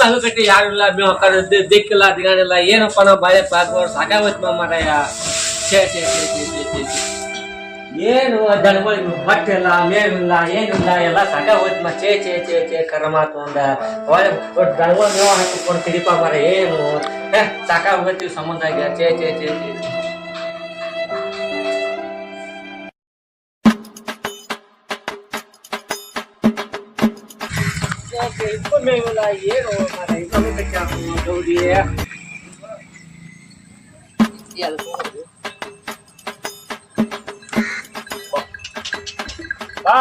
ತಂಗ ಯಾರು ಹಾಕೋದು ದಿಕ್ಕಿಲ್ಲ ದಿಗಾಡಿಲ್ಲ ಏನಪ್ಪ ನಾವು ಬಾಳೆ ಪಾಕ್ ಸಾಕಾಗೋಯ್ತು ಮಾರಾಯ ಛೇ ಛೇ ಛೇ ಛೇ ಛೇ ಛೇ ಛೇ. ಏನು ದನಗಳಿಗೆ ಬಟ್ಟೆ ಇಲ್ಲ ಮೇವಿಲ್ಲ ಏನಿಲ್ಲ ಎಲ್ಲ ಸಾಕಾಗೋಯ್ತು ಮಾ ಛೇ ಛೇ ಛೇ ಛೇ ಕರ್ಮ ಅಂದ ಒಳ್ಳೆ ದನಗಳ ಮೇವು ಹಾಕಿಕೊಂಡು ಕೊಡ್ತೀರಿಪ್ಪ ಮಾರ ಏನು ಏ ಸಾಕಾಗೋಯ್ತು ಈ ಸಂಬಂಧ ಛೇ ಛೇ ಛೇ ಛೇ ಯಾಕೆ ಇಬ್ಬರು ಮೇವಿಲ್ಲ ಏನು ಮಾರ ಇಬ್ಬರು ಕಟ್ಟಿ ಗೌರಿ ಬಾ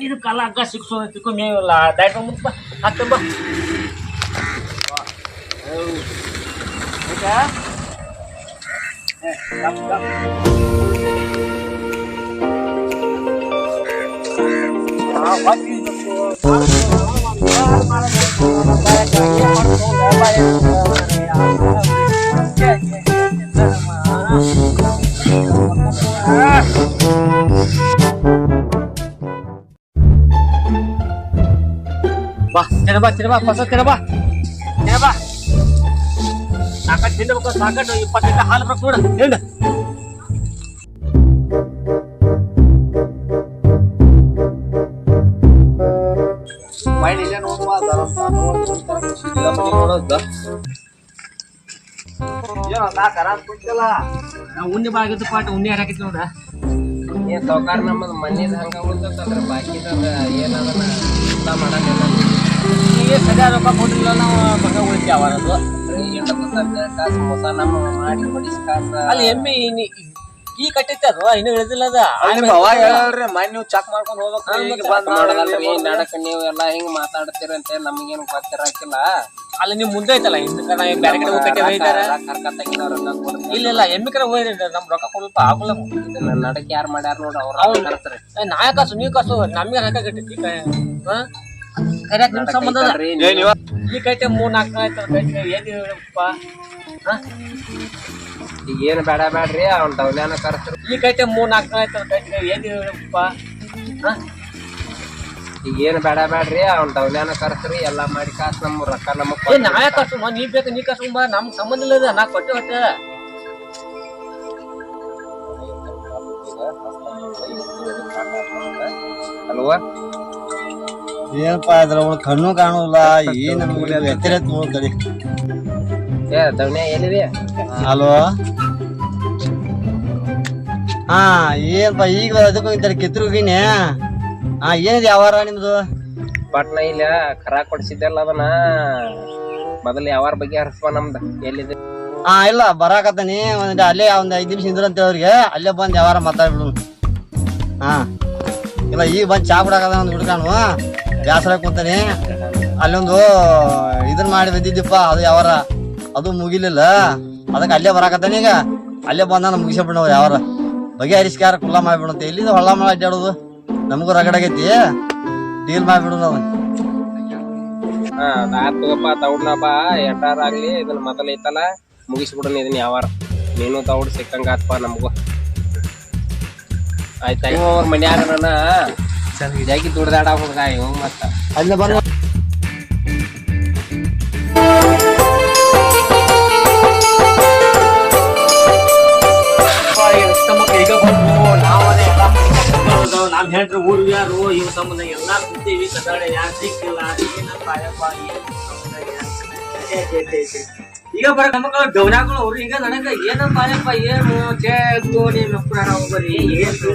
ಇದು ಕಾಲ ಹಗ್ಗ ಸಿಕ್ಸೋ ತಿಕ್ಕೋ ಮೇವಿಲ್ಲ ದಯಟ ಮುಂದೆ ಬಾ ಹತ್ತು ಬಾ ಬಾ ತಿನ್ನ ಬಾ ತಿನ್ನ ಬಾ ಹೊಸ ತಿನ್ನ ಬಾ ತಿನ್ನ ಬಾ ಸಾಕಷ್ಟು ತಿನ್ನಬೇಕು ಸಾಕಷ್ಟು ಇಪ್ಪತ್ತು ಲೀಟರ್ ಹಾಲು ಬೇಕು ನೋಡು ಉಣ್ಣೆ ಬಾಗಿದ್ದು ಉಣ್ಣೆ ಹಾಕಿತ್ತು ನೋಡ ನಮ್ಮದು ಮನೇದ ಹಂಗ ಬಾಕಿದ ಏನದನ್ನ ಊಟ ಮಾಡಂಗಿಲ್ಲ ಈಗ ರೊಕ್ಕ ಕೊಟ್ಟಿಲ್ಲ ನಾವು ಮಗ ಉಳಿತಿ ಅವರದು. ಎಂಟ ಗೊತ್ತಾಗ್ತದೆ ಕಾಸು ಮೋಸ ನಮ್ಮ ಮಾಡಿ ಬಡಿಸಿ ಕಾಸ. ಅಲ್ಲಿ ಎಮ್ಮಿ ಈ ಕಟ್ಟಿತ್ತ ಅದು ಇನ್ನು ಇಳಿದಿಲ್ಲ ಅದ. ಹೇಳ್ರಿ ಮನೆ ನೀವು ಚೆಕ್ ಮಾಡ್ಕೊಂಡು ಹೋಗ್ಬೇಕು ಈಗ ಬಂದ್ ನಡಕ ನೀವು ಎಲ್ಲ ಹಿಂಗ್ ಮಾತಾಡ್ತೀರಂತೆ ನಮಗೇನು ಗೊತ್ತಿರಾಕಿಲ್ಲ. ಅಲ್ಲಿ ನೀವು ಮುಂದೆ ಐತಲ್ಲ ಹಿಂದೆ ಕಡೆ ಬೇರೆ ಕಡೆ ಹೋಗಿ ಒಯ್ದಾರ ಇಲ್ಲ ಇಲ್ಲ ಎಮ್ಮೆ ಕಡೆ ಹೋಯ್ರಿ ನಮ್ ರೊಕ್ಕ ಕೊಡಲ್ಪ ಆಗುಲ್ಲ. ನಡಕ್ ಯಾರ್ ಮಾಡ್ಯಾರ ನೋಡ್ರಿ ಅವ್ರ ಅವ್ರು- ಕರ್ಸ್ರಿ ಏ, ನಾಯ ಕಾಸು ನೀವು ಕಾಸು ನಮ್ಗೆ ನಿಮ್ ಸಂಬಂಧ ನೀವ. ಈ ಕೈತೆ ಮೂರ್ ನಾಲ್ಕು ಆಯ್ತು ಕೈತೆ ಏನ್ ಹೇಳಪ್ಪ ಹಾ? ಈಗ ಏನ್ ಬೇಡ ಬೇಡ್ರಿ ಅವ್ನ ದೌಲ್ಯಾನ ಕರ್ತಾರೆ ಈ ಕೈತೆ ಮೂರ್ ನಾಲ್ಕು ಆಯ್ತು ಕೈತೆ ಏನ್ ಹೇಳಪ್ಪ ಹಾ? ಈಗ ಏನ್ ಬೇಡ ಬೇಡ್ರಿ ಅವ್ನ ದೌಲ್ಯಾನ ಕರ್ಸ್ರಿ ಎಲ್ಲಾ ಮಾಡಿ ಕಾಸು ನಮ್ಮ ರೊಕ್ಕ ನಮಗ್ ನಾಯ ಕಾಸು ನೀ ಬೇಕು ನೀ ಕಾಸು ಬಾ ನಮ್ ಸಂಬಂಧ ಇಲ್ಲ ಅದ ನಾ ಕೊಟ್ಟೆ ಹೊಟ್ಟೆ. ಅಲ್ವಾ? ಏನಪ್ಪ ಅದ್ರ ಅವ್ಳು ಕಣ್ಣು ಕಾಣುಲ್ಲ ಏನ್ ನಮ್ಗೆ ಎತ್ತರ ಎತ್ತು ನೋಡ್ತದೆ ಏ ದೌನ್ಯ ಹಾ ಏನಪ್ಪ ಈಗ ಅದಕ್ಕೂ ಇಂತಾರೆ ಕಿತ್ರುಗಿನಿ. ಹಾ ಏನಿದೆ ಯಾವಾರ ನಿಮ್ದು? ಪಟ್ನ ಇಲ್ಲ ಖರ ಕೊಡ್ಸಿದ್ದೆಲ್ಲ ಅದನ್ನ. ಮೊದಲು ಯಾವಾರ ಬಗ್ಗೆ ಹರಿಸ್ಪ ನಮ್ದು. ಎಲ್ಲಿದೆ? ಹಾ ಇಲ್ಲ ಬರಾಕತ್ತಾನಿ. ಒಂದ್ ಅಲ್ಲೇ ಒಂದ್ ಐದ್ ನಿಮಿಷ ಇದ್ರು ಅಂತ ಅವ್ರಿಗೆ ಅಲ್ಲೇ ಬಂದ್ ಯಾವಾರ ಮಾತಾಡ್ಬಿಡು. ಹಾ ಇಲ್ಲ ಈಗ ಬಂದ್ ಚಾ ಕುಡಾಕದ ಒಂದ್ ಹುಡುಗಾನು. ಬ್ಯಾಸರ ಕುಂತಾನೆ. ಅಲ್ಲೊಂದು ಇದನ್ ಮಾಡಿ ಅದು ಯಾವಾರ. ಅದು ಮುಗಿಲಿಲ್ಲ. ಅದಕ್ಕೆ ಅಲ್ಲೇ ಬರಾಕತ್ತಾನ ಈಗ. ಅಲ್ಲೇ ಬಂದ ಮುಗಿಸ್ಬಿಡ್ ಯಾವಾರ. ಬಗೆ ಹರಿಸ್ಕಾರ ಕುಲ್ಲ ಮಾಡ್ಬಿಡುತ್ತೆ ಎಲ್ಲಿಂದ ಹೊಳ್ಳ ಮಾಡಿ ಅಡ್ಡಾಡೋದು ನಮಗೂ ರಗಡಾಗೈತಿ ಡೀಲ್ ಮಾಡ್ಬಿಡು ನಾವು ಹಾ ಅದಾತ್ ತಗೋಪ್ಪ ತೌಡ್ನ ಬಾ. ಎಟ್ಟಾರ ಆಗ್ಲಿ ಇದನ್ನ ಮೊದಲ ಐತಲ್ಲ ಮುಗಿಸ್ಬಿಡೋಣ ಇದನ್ನ ಯಾವಾರ. ನೀನು ತಗೊಂಡು ಸಿಕ್ಕಂಗ ಆತ್ಪ ನಮಗೂ. ಆಯ್ತಾ ಅವ್ರ ಮನ್ಯಾಗ ನನ್ನ ಜಾಗಿ ದುಡ್ದಾಡ ಹುಡುಗ ಇವ್ ಮತ್ತ? ಅಲ್ಲೇ ಬಂದ ಹೆಂಡ್ರು ಊರು ಯಾರು ಇವ್ ಸಂಬಂಧ ಎಲ್ಲ ಕೂತೀವಿ. ಕದಾಡೆ ಯಾರು ಸಿಕ್ಕಿಲ್ಲ ಏನಪ್ಪ. ಈಗ ಬರ ನಮಗ ಗೌನಾಗಳು ಅವ್ರು ಈಗ ನನಗ ಏನಪ್ಪ ಅಯ್ಯಪ್ಪ ಏನು ಚೇ ನೀನು ಪುರಾಣ ಹೋಗ್ಬರಿ ಏನು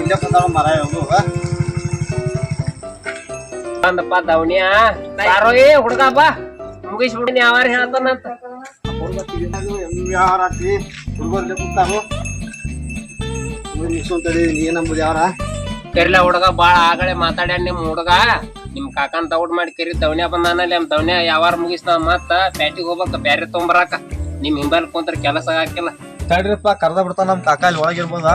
ಇಲ್ಲೇ ಮರ ಹೋಗುವ ಅಂದಪ್ಪ ದವಣ್ಯ ಹುಡ್ಗ, ಬಾ. ಮುಗಿಸ್ಬಿಡಿನಿ ಯಾವಾರ ಹೇಳ್ತಾನಂತ ಯಾರ ಹುಡುಗರ್ಲೆ ಕುಂತಾರು ಕರಿಲ ಹುಡುಗ ಬಾಳ ಆಗಳೆ ಮಾತಾಡ್ಯಾನ ನಿಮ್ ಹುಡುಗ. ನಿಮ್ ಕಾಕನ್ ತೌಡ್ ಮಾಡಿ ಕರಿ, ದವನ್ಯ ಬಂದಾನಲ್ಲಿ ನಮ್ ದವನ್ಯ. ಯಾವಾರ ಮುಗಿಸ್ತಾವ ಮತ್ತ ಪ್ಯಾಟಿಗೆ ಹೋಗ್ಬೇಕ, ಬ್ಯಾರೆ ತೊಂಬರಾಕ. ನಿಮ್ ಹಿಂಬಲ್ ಕುಂತ್ರ ಕೆಲಸ ಹಾಕಿಲ್ಲ ತಡ್ರಿಪ್ಪ, ಕರ್ದ ಬಿಡ್ತಾನ ನಮ್ ಕಾಕ ಅಲ್ಲಿ ಒಳಗಿರ್ಬೋದ?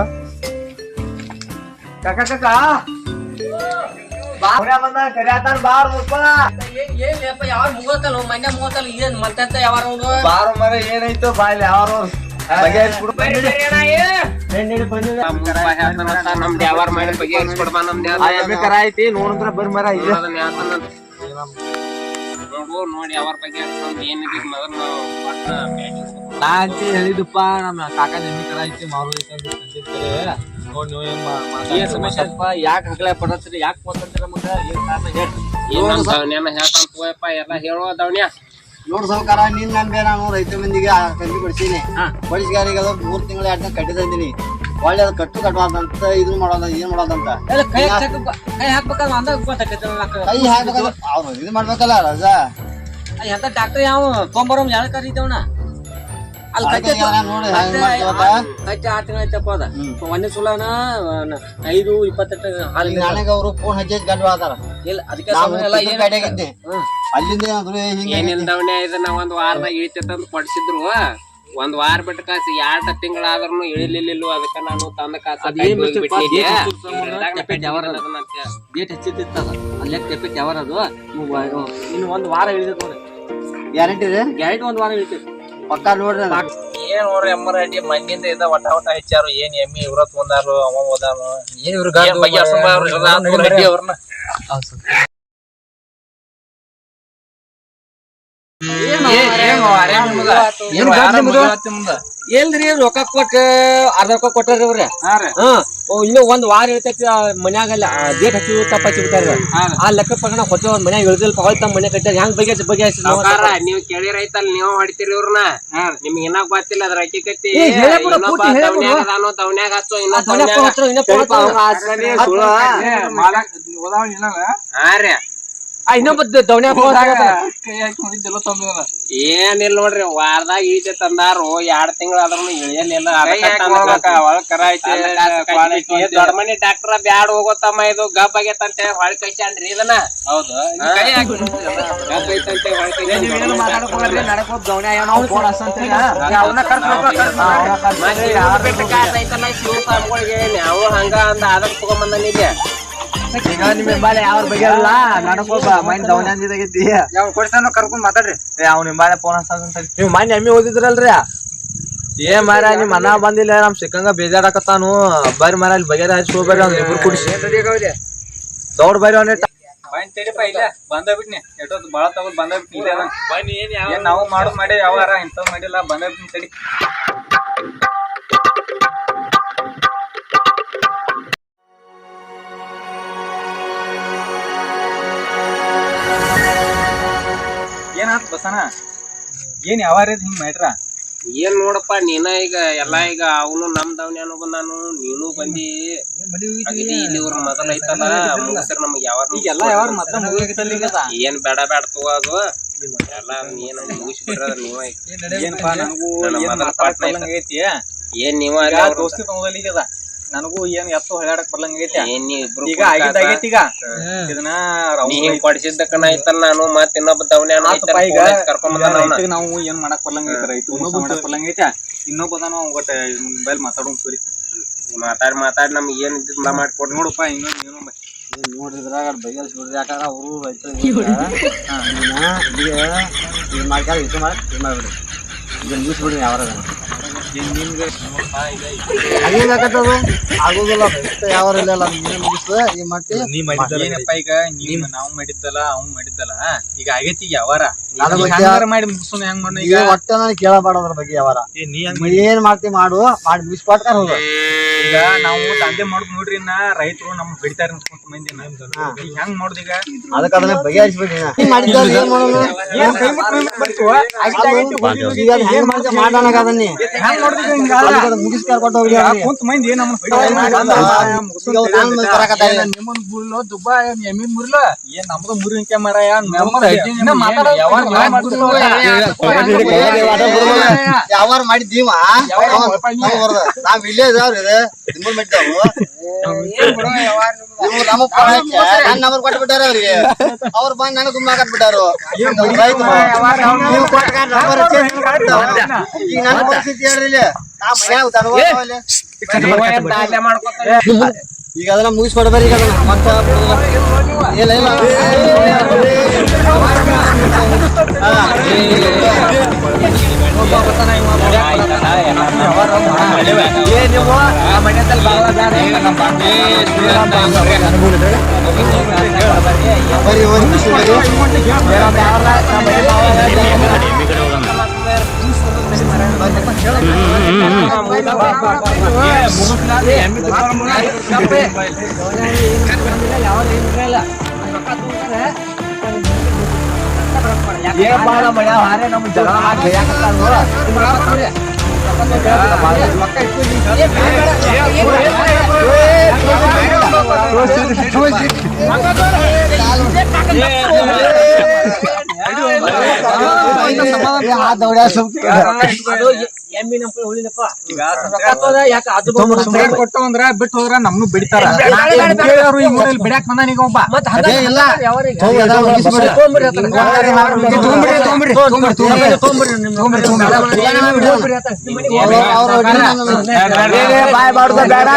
ಕಾಕ ಕಾಕ. ಬಂದ ಕರಿಯಾತಾನ ಬಾರ್ ಯಾವಾಗ ಮೂವತ್ತಲ್ಲ ಮೊನ್ನೆ ಮೂವತ್ತಲ್ಲ ಏನ್ ಮತ್ತೆ ಯಾವಾರ ಬಾರ ಮರ ಏನಾಯ್ತು? ಬಾಯ್ಲಿ ಯಾರು ನೋಡಿದ್ರ ಬರ್ರಿ ಮರ ಇದೆ ನೋಡು ನೋಡಿ ಯಾವಾರ ಬಗ್ಗೆ ಏನಿದೆ ಮೊದಲು ನಾವು ನಾ ಅಂತ ಹೇಳಿದಪ್ಪ ನಮ್ಮ ಕಾಕ ಕರ ಐತಿ ಮಾರು ಐತಿ ಅಂತ ತಂದಿರ್ತಾರೆ. ನೋಡಿ ನೀವು ಏನ್? ಏನ್ ಸಮಸ್ಯೆ ಅಪ್ಪ ಯಾಕೆ ಹಗಲ ಪಡತ್ರಿ ಯಾಕೆ ಬಂದ್ರಿ ನಮಗ? ಏನ್ ಕಾರಣ ಹೇಳ್ರಿ? ಏನಂತ ದವನ್ಯಾನ ಹೇಳ್ತಾನ ತಗೋಯಪ್ಪ ಎಲ್ಲ ಹೇಳುವ ದವನ್ಯ ನೋಡ್ ಸಾವ್ಕಾರ ನಿನ್ ನಂಬೆ ನಾನು ರೈತ ಮಂದಿಗೆ ಆ ಕಂದಿ ಕೊಡ್ಸೀನಿ ಬಡಿಸ್ಗಾರಿಗೆ ಅದು ಮೂರ್ ತಿಂಗಳ ಎರಡು ತಂದಿನಿ. ಒಳ್ಳೆ ಅದು ಕಟ್ಟು ಕಟ್ಟುವಂತ ಇದು ಮಾಡೋದ ಏನ್ ಮಾಡೋದಂತ. ಕೈ ಹಾಕ್- ಕೈ ಹಾಕ್ಬೇಕಲ್ಲ ಅಂದಾಗ. ಕೈ ಹಾಕ್ಬೇಕಲ್ಲ ಅವ್ರು ಇದು ಮಾಡ್ಬೇಕಲ್ಲ ರಜಾ. ಎಂತ ಡಾಕ್ಟರ್ ಯಾವ ತೊಂಬರಂ ಯಾರು ಕರೀತವನ ಅಲ್ಲಿ ಆರು ತಿಂಗಳ ಐತಪ್ಪ ಅದ. ಒಂದೇ ಸುಲನ ಐದು ಇಪ್ಪತ್ತೆಂಟು ಹಾಲು ನನಗೆ ಅವರು ಫೋನ್ ಹಚ್ಚಿ ಇಲ್ಲ ಅದಕ್ಕೆ ನಾವು ಸುಮ್ನೆ ಎಲ್ಲ ಏನ್- ಕಡೆಗಿದ್ದೆ ಅಲ್ಲಿಂದ ಒಂದ್ ವಾರದಾಗ ಇಳಿತೈತಂತ ಕೊಡ್ಸಿದ್ರು. ಒಂದ್ ವಾರ ಬಿಟ್ಟು ಕಾಸು ಎರಡ್ ತಿಂಗಳಾದ್ರೂ ಇಳಿಲಿಲ್ಲ ಅದಕ್ಕ ನಾನು ತಂದ ಕಾಸು ಅದ್? ಡೇಟ್ ಅಲ್ಲೇ ಇನ್ನು ಒಂದ್ ವಾರ ಇಳಿದ ನೋಡಿ. ಗ್ಯಾರಂಟಿ ಗ್ಯಾರಂಟಿ ಒಂದ್ ವಾರ ಇಳಿತೈತಿ. ಪಕ್ಕಾ ನೋಡ್ರಿ. ಏನ್ ನೋಡ್ರಿ ಅಮ್ಮರ ಅಡ್ಡಿ ಮಂದಿಯಿಂದ ಇದ ವಟ ವಟ ಹೆಚ್ಚಾರು ಏನ್ ಎಮ್ಮಿ ಇವ್ರ ತಗೊಂಡಾರು ಅವ ಓದಾನು ಏನ್ ಇವ್ರ ಬಗ್ಗೆ ಅವ್ರನ್ನ. ಎಲ್ರಿ ರೊಕ್ಕ ಕೊಟ್ಟ ಅರ್ಧ ರೊಕ್ಕ ಕೊಟ್ಟಾರ ಇವ್ರ ಇನ್ನು ಇನ್ನೂ ಒಂದ್ ವಾರ ಇರ್ತೈತಿ ಮನ್ಯಾಗ ಡೇಟ್ ಹಚ್ಚಿ ತಪ್ಪ ಹಚ್ಚಿ ಬಿಟ್ಟಾರ ಆ ಲೆಕ್ಕ ಪ್ರಕಾರ ಹೊಟ್ಟೆ ಒಂದ್ ಮನ್ಯಾಗ ಇಳ್ದಿಲ್ಪ ಹೊಳ್ ತಮ್ಮ ಮನೆ ಕಟ್ಟಾರ ಹೆಂಗ್ ಬಗೆ ಬಗೆ ನೀವು ಕೇಳಿ ರೈತಲ್ಲಿ ನೀವ್ ಹೊಡಿತೀರಿ ಇವ್ರನ್ನ ನಿಮ್ಗೆ ಇನ್ನ ಗೊತ್ತಿಲ್ಲ ಅದ್ರ ಅಕ್ಕಿ ಕತ್ತಿ ಏ, ಹೇಳೇ ಬಿಡು, ಇನ್ನೊಬ್ಬ ಪೂರ್ತಿ ಹೇಳೇ ಬಿಡು. ದವನ್ಯಾಗ ಹಚ್ಚೋ ದವನ್ಯಾಗ ರೀ. ಇನ್ನೊಬ್ಬ ದವಣಿ ಏನಿಲ್ಲ ನೋಡ್ರಿ ವಾರದಾಗ ಈಚೆ ತಂದಾರು ಎರಡ್ ತಿಂಗಳ ಇಳಿಯಲಿಲ್ಲ ದೊಡ್ಡ ಮನಿ ಡಾಕ್ಟರ್ ಬ್ಯಾಡ್ ಹೋಗೋತಮ್ಮ ಇದು ಗಬ್ ಆಗೈತಂತೆ ಹೊಳ್ ಕೈಸ್ಯಾನ್ರಿ ಇದನ್ನ. ಹೌದು. ಗಬ್ ಐತಂತೆ ಹೊಳ್ ನಾವು ಹಂಗ ಅಂದ ಅದಕ್ ತಗೊಂಬಂದನ್ ಇಲ್ಲಿ ಈಗ ನಿಮ್ಮ ಬಗ್ಗೆ ಅಲ್ಲ ನನಗೊಬ್ಬ ಯಾವ ಕರ್ಕೊಂಡ್ ಮಾತಾಡ್ರಿ. ಏ ಅವ್ನ ನಿಂಬಾಳೆ ಫೋನ್ ಹಚ್ಚಂತ ನೀವ್ ಮೊನ್ನೆ ಎಮ್ಮಿ ಓದಿದ್ರಲ್ರಿ? ಏ ಮಾರ ನಿಮ್ ಮನ ಬಂದಿಲ್ಲ. ನಮ್ ಸಿಕ್ಕಂಗ ಬೇಜಾಡಕತ್ತಾನು ಬರ್ರಿ ಮಾರ ಅಲ್ಲಿ ಬಗೆರ ಹಚ್ಚಿ ಹೋಗ್ಬೇಡ ಅವ್ನ ಇಬ್ರು ಕುಡಿಸಿ ದೌಡ್ ಬರ್ರಿ ಅವ್ನ ಬಂದ ಬಿಟ್ನಿ ಎಷ್ಟೊತ್ತು ಬಹಳ ತಗೊಂಡ್ ಬಂದ ಬಿಟ್ನಿ ಇಲ್ಲೇ ಅದಾನ. ಏನ್ ನಾವು ಮಾಡೋದ್ ಮಾಡಿ ಯಾವಾರ ಇಂಥವ್ ಮಾಡಿಲ್ಲ ಬಂದ ಬಿಟ್ನಿ ತಡಿ. ಏನಾತ್ ಬಸನ ಏನ್ ಯಾವಾರ ಹಿಂಗ್ ಮಾಡ್ರ ಏನ್ ನೋಡಪ್ಪ ನೀನ ಈಗ ಎಲ್ಲಾ ಈಗ ಅವನು ನಮ್ ಏನೋ ನಾನು ನೀನು ಬಂದಿ. ಅಗದಿ ಇಲ್ಲಿ ಇವ್ರ ಮೊದಲ ಐತಲ್ಲ ಮುಗಿಸ್ರ ನಮ್ಗೆ ಯಾವಾರ ಮುಗಿತಲ್ಲ ಈಗ ಅದ. ಏನ್ ಬೇಡ ಬೇಡ ತಗೋ ಅದು. ಎಲ್ಲ ನೀನು ಮುಗಿಸಿ ಬಿಡ್ರದ ನೀವ ಏನಪ್ಪಾ ನನಗೂ ನನ್ನ ಏನ್ ಮೊದಲ ಪಾಟ್ನ ಏನ್ ನೀವ ಅಲ್ಲಿ ಅವ್ರ- ದೋಸ್ತಿ ಈಗ ಅದ. ನನಗೂ ಏನ್ ಎತ್ತು ಹೊಳ್ಯಾಡಕ್ ಬರ್ಲಂಗೈತಿ ಏನ್ ನೀ ಇಬ್ರು ಈಗ ಆಗಿದ್ದಾಗೈತಿ ಈಗ. ಇದನ್ನ ನೀ ಹಿಂಗ್ ಕೊಡ್ಸಿದ್ದಕ್ಕನ ಐತಲ್ಲ ನಾನು ಮತ್ ಇನ್ನೊಬ್ಬ ಈಗ ಕರ್ಕೊಂಡ್ ಬಂದಾನ ರೈತಗ್ ನಾವು ಏನ್ ಮಾಡಕ್ ಬರ್ಲಂಗೈತಿ ರೈತ ಮಾಡಕ್ ಇನ್ನೊಬ್ಬದಾನು ಒಟ್ಟ ಮೊಬೈಲ್ ಸರಿ. ಮಾತಾಡಿ ಮಾತಾಡಿ ನಮ್ಗೆ ಏನ್ ಇದ್ದಿದ್ ಮಾಡ್ಕೊಡ್ ನೋಡಪ್ಪ ಇನ್ನೊಂದ್ ಏನೋ ನೋಡಿದ್ರಾಗ ಬಗೆಹರಿಸ್ಬಿಡ್ರಿ ಯಾಕಂದ್ರೆ ಅವರು ರೈತರು ಮಾಡ್ಕೊಂಡು ಇದು ಮಾಡಿ ಇದು ಇದನ್ನ ಅದೇನಾಗತ್ತದು ಆಗೋದಿಲ್ಲ ಯಾವ ಇಲ್ಲ ನೀನೇ ಮುಗಿಸ್ತದ ಏನ್ ಮಟ್ಟಿ ನೀ ಮಾಡಿದ್ದಲ್ಲ ಏನಪ್ಪ ಈಗ? ನೀವ್ ನಾವ್ ಮಾಡಿದ್ದಲ್ಲ ಅವ್ನ್ ಮಾಡಿದ್ದಲ್ಲ ಈಗ ಆಗೈತಿ ಈಗ ಯಾವಾರ ಹಂಗಾರ ಮಾಡಿ ಮುಗಿಸೋಣ ಹೆಂಗ್ ಮಾಡೋಣ ಈಗ? ಈಗ ಒಟ್ಟ ನಾನು ಕೇಳಬಾರ್ದು ಅದ್ರ ಬಗ್ಗೆ ಯಾವಾರ ಏ ನೀ ಹಂಗ್ ಏನ್ ಮಾಡ್ತಿ ಮಾಡು ಮಾಡಿ ಮುಗಿಸ್ಕೊಟ್ಟಾರ ಹೋಗ. ಈಗ ನಾವು ದಂಧೆ ಮಾಡುದ್ ನೋಡ್ರಿ ನಾ ರೈತರು ನಮ್ ಬೆಳಿತಾರ ಅನ್ಸ್ಕೊಂತ ಈಗ ಹೆಂಗ್ ಮಾಡುದ್ ಈಗ? ಅದಕ್ಕೆ ಅದನ್ನ ಬಗೆಹರಿಸ್ಬೇಕು ಮಾಡಿದ್ದಲ್ಲ ಏನ್ ಏನ್ ಮಾಡ್ತಿ ಮಾಡೋಣ ಮುರ್ಲೋ ದುಬ್ಬ ಎಮ್ಮಿ ಮುರ್ಲೋ ಏನ್ ಮುರಿಕೆ ಯಾವಾರ ಮಾಡಿದ್ದೀವ ನಾವ್ ಇಲ್ಲೇ ಇದಾವ್ರಿ. ನಿಮ್ಮನ್ ನಂಬರ್ ಕೊಟ್ಟು ಬಿಟ್ಟಾರ ಅವ್ರಿಗೆ? ಅವ್ರು ಬಂದ್ ನನಗ್ ಹಾಕತ್ ಬಿಟ್ಟಾರು. ಮಾಡ್ಬಿಟ್ಟಾವ. ಈಗ ನನ್ನ ಪರಿಸ್ಥಿತಿ ಹೇಳ್ರಿ ಈಗ ಅದನ್ನ ಮುಗಿಸ್ಕೊಡ್ಬೇರಿ ಈಗ ಮತ್ತ ಇಲ್ಲ ಇಲ್ಲ ಬರೀ ಏ ಬಾಳ ಮಳೆ ಹಾರೆ ನಮ್ಮ ಜಗಳ ಹಾಕಿ ಕೊಟ್ಟವಂದ್ರ ಬಿಟ್ಟು ಹೋದ್ರ ನಮ್ನು ಬಿಡ್ತಾರ ಒಬ್ಬ ಬಾಯ್ ಮಾಡುದ ಬೇಡ